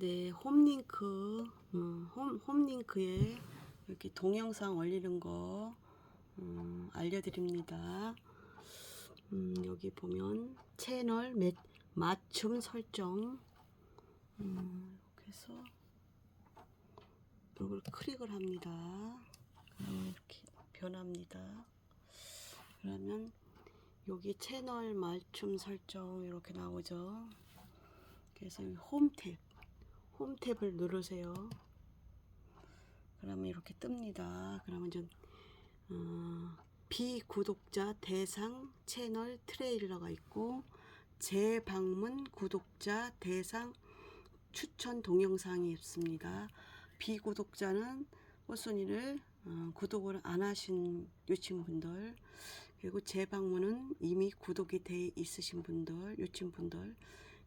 네, 홈링크, 음, 홈, 홈링크에 이렇게 동영상 올리는 거 음, 알려드립니다. 음, 여기 보면 채널 매, 맞춤 설정 음, 이렇게 해서 이걸 클릭을 합니다. 그러면 이렇게 변합니다. 그러면 여기 채널 맞춤 설정 이렇게 나오죠. 그래서 이 홈탭, 홈 탭을 누르세요. 그러면 이렇게 뜹니다. 그러면 좀 어, 비구독자 대상 채널 트레일러가 있고 재방문 구독자 대상 추천 동영상이 있습니다. 비구독자는 꽃순이를 어, 구독을 안 하신 유치분들 그리고 재방문은 이미 구독이 돼 있으신 분들 유치분들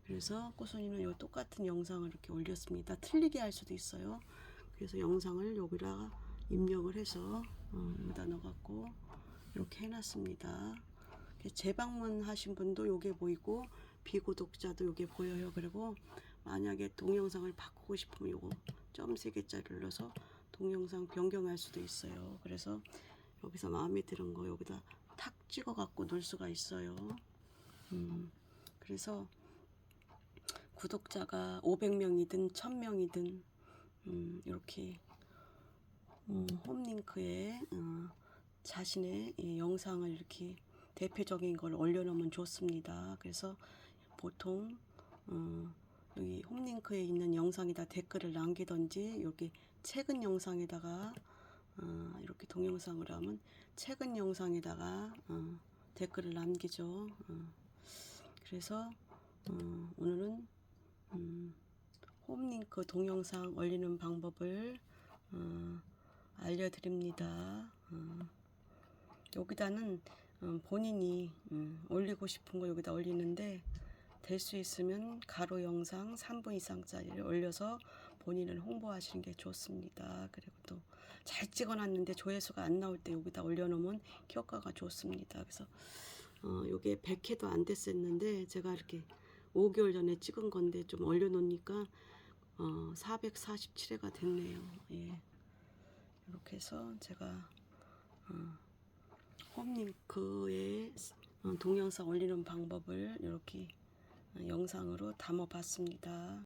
그래서 꽃순이는 요 똑같은 영상을 이렇게 올렸습니다. 틀리게 할 수도 있어요. 그래서 영상을 여기다가 입력을 해서 어, 여기다 넣어갖고 이렇게 해놨습니다. 이렇게 재방문 하신 분도 요게 보이고 비구독자도 요게 보여요. 그리고 만약에 동영상을 바꾸고 싶으면 요거 점세 개짜리 눌러서 동영상 변경할 수도 있어요. 그래서 여기서 마음에 드는 거 여기다 탁 찍어 갖고 놓을 수가 있어요. 음, 그래서 구독자가 500명이든 1000명이든 음, 이렇게 음, 홈링크에 어, 자신의 이 영상을 이렇게 대표적인 걸 올려놓으면 좋습니다. 그래서 보통 어, 여기 홈링크에 있는 영상에다 댓글을 남기던지 여기 최근 영상에다가 어, 이렇게 동영상을 하면 최근 영상에다가 어, 댓글을 남기죠. 어, 그래서 어, 오늘은 음, 홈링크 동영상 올리는 방법을 어, 알려드립니다. 어, 여기다는 어, 본인이 음, 올리고 싶은 거 여기다 올리는데 될 수 있으면 가로 영상 3분 이상짜리를 올려서 본인을 홍보하시는 게 좋습니다. 그리고 또 잘 찍어놨는데 조회수가 안 나올 때 여기다 올려놓으면 효과가 좋습니다. 그래서 어, 요게 100회도 안 됐었는데 제가 이렇게 5개월 전에 찍은 건데 좀 올려놓으니까 어, 447회가 됐네요. 예. 이렇게 해서 제가 어, 홈링크에 어, 동영상 올리는 방법을 이렇게 어, 영상으로 담아봤습니다.